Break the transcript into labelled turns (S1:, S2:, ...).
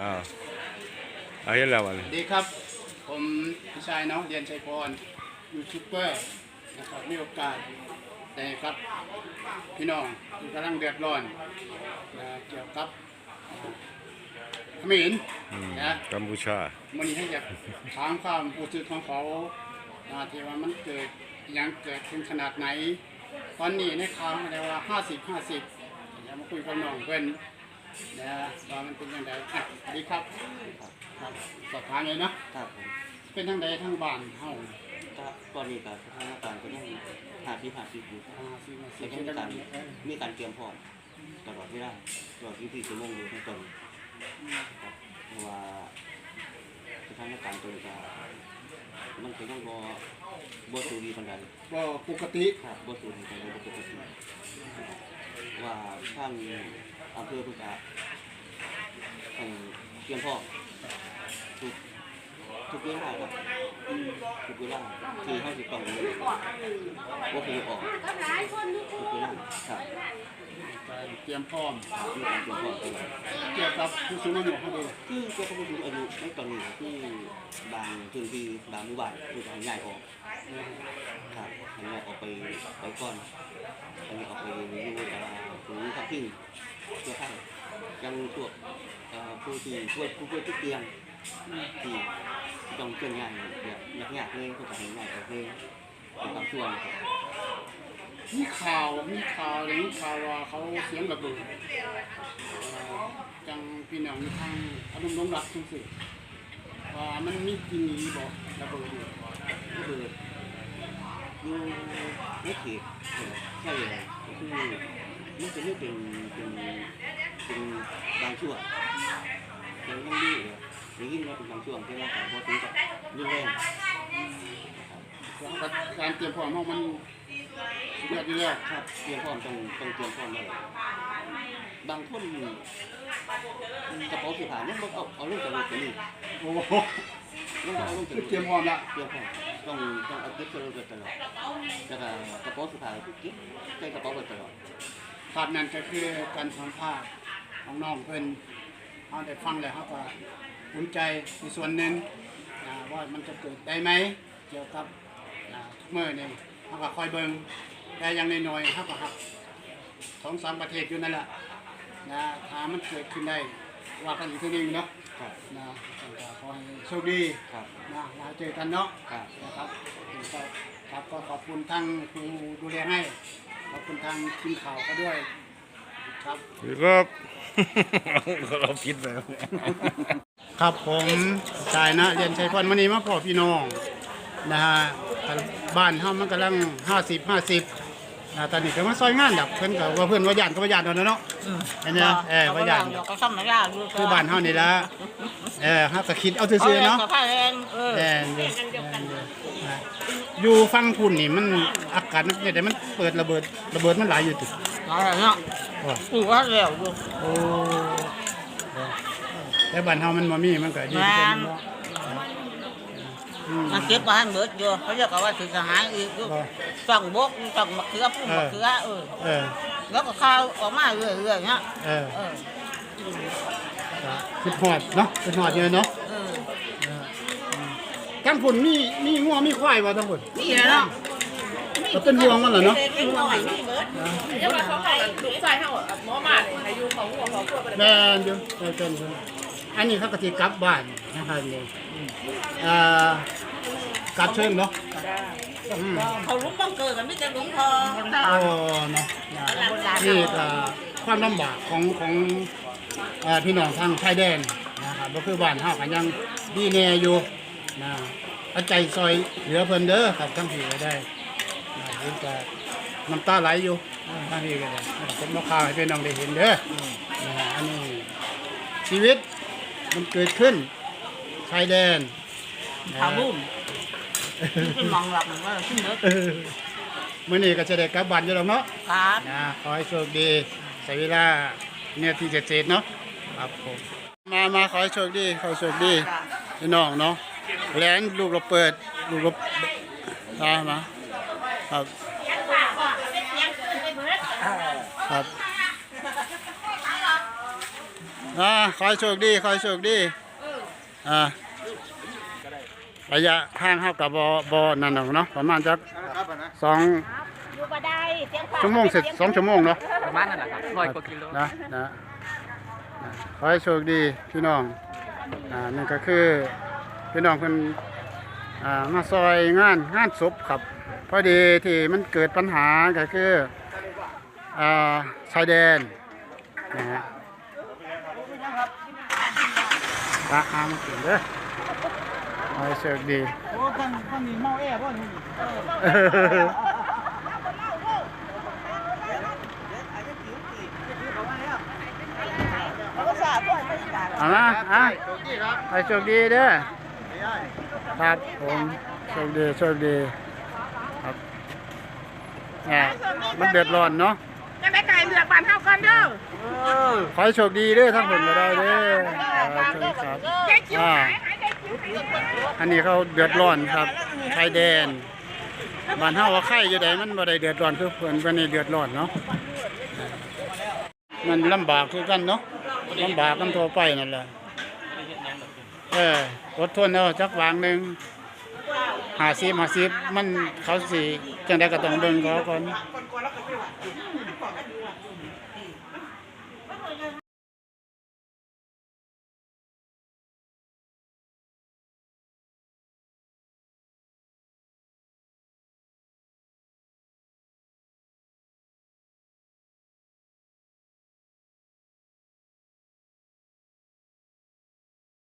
S1: อ้าวเอาเห็นแล้ววัน
S2: สวัสดีครับ ผมพี่ชายน้องเรียนชัยพรยูทูบเบอร์นะครับมีโอกาสแต่ครับ พี่น้องที่กำลังเดือดร้อนนะเกี่ยวกับเขมรนะ
S1: กัมพูชา
S2: มันนี้ให้อยากถามความรู้สึกของเขานะที่ว่ามันเกิดอิหยังเกิดขึ้นขนาดไหน ตอนนี้ในข่าวมาแล้วว่าห้าสิบห้าสิบอยากมาคุยกับน้องเพื่อน นะว่ามันเป็นยังไงอะสวัสดีครับครับสอบถามเลยเนาะ
S3: ครับผม
S2: เป็นทั้งใดทั้งบ้านเฮา
S3: ก็ตอนนี้ก็สถานการณ์ก็ยังหาที่หาที่อยู่
S2: อ่าสิมาสิ
S3: และยังมีการมีการเตรียมพร้อมตลอดเวลาตลอด24ชั่วโมงอยู่ในตอนนี้ครับเพราะว่าสถานการณ์ตัวนี้ก็มันก็ยังบ่บ่สูดีปานใด
S2: บ่ปกติ
S3: ครับบ่สูดีปานใดบ่ปกติ ว่าทางอำเภอพุทธะให้เตรียงพร้อทุกทุกเวลาครับทุกเวลาที่เฮาสิต้องบ่คือออก
S4: ก็หลายคนทุก
S3: ทุกเวลาครับ
S2: การเตรียมพร้อม
S3: มีการเตรียมพร้อมตลอด
S2: เกี่ยวกับผู้สูงอายุเฮาเด้
S3: คือตัวผู้สูงอายุในตอนนี้ที่บางพื้นที่บางหมู่บ้านคือให้ย้ายออกครับให้ย้ายออกไปไปก่อนให้ย้ายออกไปอยู่กับศูนย์พักพิงเพื่อให้ยังพวผู้ที่ช่วยผู้ช่วยทุกเตียงที่ต้องเคลื่อนย้ายแบบยากๆเลยก็จะให้ย้ายออกเลยเป็นบางส่วนครับ
S2: มีข่าวมีข่าวอย่างนี้ข่าวว่าเขาเสียงระเบิดเอ่อจังพี่น้องอยู่ทางอารมณ์ลงรักจังซี่ว่ามันมีจริงอีบ่ระเบิดนี่
S3: ก็คืออยู่ในเขตเอ่อใช่เลยก็คือมันจะไม่เป็นเป็นเป็นบางช่วงยังต้องดูเลยอย่างนี้เราเป็นบางช่วงที่ว่าการพอถึงกับรุนแรง
S2: แล้วก็การเตรียมพร้อมของมัน สุดยอดอยู่แล้ว
S3: ครับเตรียมพร้อมต้องต้องเตรียมพร้อมเลยบางคนกระเป๋าเสื้อผ้าเนี่ยมันเอาเอาเรื่องจากรถไปนี่
S2: โอ้โห
S3: มันเอาเรื่องจาก
S2: คือ
S3: รถ
S2: เตรียมพร้อมละ
S3: เตรียมพร้อมต้องต้องเอาเก็บจากรถไปตลอดแล้วก็กระเป๋าเสื้อผ้าเก็บใส่กระเป๋าไปตลอด
S2: ภาพนั้นก็คือการสัมภาษณ์ของน้องเพิ่นเฮาได้ฟังแล้วเฮาก็ภูมิใจในส่วนหนึ่งอ่าว่ามันจะเกิดได้ไหมเกี่ยวกับอ่าทุกมื้อนี่ เฮาก็คอยเบิ่งแต่อย่างน้อยๆเฮาก็ฮับสองสามประเทศอยู่นั่นแหละนะถ้ามันเกิดขึ้นได้ว่ากันอีกทีหนึงเนาะ
S3: ครับ
S2: นะก็ขอให้โชคดี
S3: ครับ
S2: นะแล้วเจอกันเนาะ
S3: ครับ
S2: นะครับก็ครับก็ขอบคุณทั้งครูดูแลให้ขอบคุณทางทีมข่าวก็ด้วย ครับ
S1: ครับเราผิดไปแล้ว
S2: ครับผมชายนะเรียนชัยพรมณีมาพ่อพี่น้องนะฮะ บ้านเฮามันกำลัง50 50นะตอนนี้ก็มาซอยงานดับเพิ่นก็ว่าเพิ่นว่าย่านก็ว่าย่านเอาเนาะอันเนี้ยเออว่าย่าน
S4: เดี๋ยวก็ซ้ำน้ำยาดู
S2: คือบ้านเฮานี่ละเออเฮาก็คิดเอาซื่อๆเนาะ
S4: กับผ้าแรงเออ
S2: แม่นอยู่แม่นอยู่นะอยู่ฟังพุ่นนี่มันอากาศมันเนี่ยแต่มันเปิดระเบิดระเบิดมันหลายอยู่ติ
S4: อะไรเนาะ
S2: ว่า
S4: กูว่าแล้วอยู่
S2: โอ้แต่บ้านเฮามันบ่มีมันก็ดี
S4: แม่
S2: กัน
S4: น
S2: เนาะอื ม
S4: มันเก็บมาให้เบิดอยู่เขาเรียกว่าถือสหายอีกอยู่
S2: บ่
S4: ส่องบกส่องมะเขือพุ่มมะเขือเออ
S2: เออ
S4: แล้วก็ข้าวออกมาเรื่อยๆเงี้ย
S2: เออ
S4: เออ
S2: คือหอดเนาะคือหอดอยู่เนาะ
S4: เออ
S2: ทั้งพุ่นมีมีงัวมีควายบ่ทั้งพุ่น
S4: นี่แหละเนาะ
S2: ก็เป็นห่วงมันเหรอเนาะ
S4: เป็นหน่อยนี่เบิด
S5: เดี๋ยวมาเขาเอาลูกชายเขาเอาหมอมาเลยให้อยู่ของหัวของพวกไปเลย
S2: แม่นอยู่เออเพิ่นเพิ่น อันนี้เขาก็สิกลับบ้านนะครับนี่เอ่อกลับเชิงเนาะอืม
S4: เขาลุกต้องเกิดกันไม่จะลุกพอ
S2: โอ้เนาะนี่ก็ความลำบากของของเอ่อพี่น้องทางชายแดนนะครับก็คือบ้านเฮาก็ยังดีแน่อยู่นะเอาใจซอยเหลือเพิ่นเด้อครับทั้งพี่ก็ได้นะเห็นก็น้ำตาไหลอยู่ทั้งพี่ก็ได้ผมมาข่าวให้พี่น้องได้เห็นเด้อนะฮะอันนี้ชีวิต มันเกิดขึ้นชายแดนนะ
S4: ขาบุ้มเป็นมองหลับมันก็ขึ้นเบิด
S2: เออมื่อนี้ก็จะได้กลับบ้านอยู่แล้วเนาะ
S4: ครับ
S2: นะขอให้โชคดีใส่เวลาเนี่ยที่จะเจ็ดเนาะครับผมมามาขอให้โชคดีขอให้โชคดีพี่น้องเนาะแลนลูกเราเปิดลูกเรามามาครับครับ อ่าขอให้โชคดีขอให้โชคดีอ่าระยะทางเท่ากับบอบอนั่นหรอกเนาะประมาณจักสอง
S4: อยู่บ่ได้เสียง
S2: ชั่วโมงเสร็จสองชั่วโมงเนาะ
S6: ประมาณนั้นแหละครับร้อยกว่ากิโล
S2: นะนะนะขอให้โชคดีพี่น้องอ่านั่นก็คือพี่น้องเพิ่นอ่ามาซอยงานงานศพครับพอดีที่มันเกิดปัญหาก็คืออ่าชายแดนนะฮะ ตาหามาเกินเด้อขอให้โชคดี
S6: โอ้ท่านท่านมีเมาแอร์ป่นี่
S4: เขาก็สาบ่อยไม่ตาย
S2: เอาละอะให้โชคดีเด้อ ครับผมโชคดีโชคดีครับแหมมันเดือดร้อนเนาะ
S5: บานเท่ากันเด้อ
S2: ขอให้โชคดีเด้อทั้งคนก็ได้เด้อครับเชิญครับ
S5: ได้คิว
S2: อ่า
S5: หายหายได้คิวหาย
S2: อันนี้เขาเดือดร้อนครับชายแดนบ้านเฮาว่าไข่อยู่ใดมันบ่ได้เดือดร้อนคือเพิ่นเพิ่นนี่เดือดร้อนเนาะมันลำบากคือกันเนาะลำบากกันทั่วไปนั่นแหละเอออดทนเอาจักวางหนึง50 50มันเขาสิจังได๋ก็ต้องเบิ่งเขาก่อน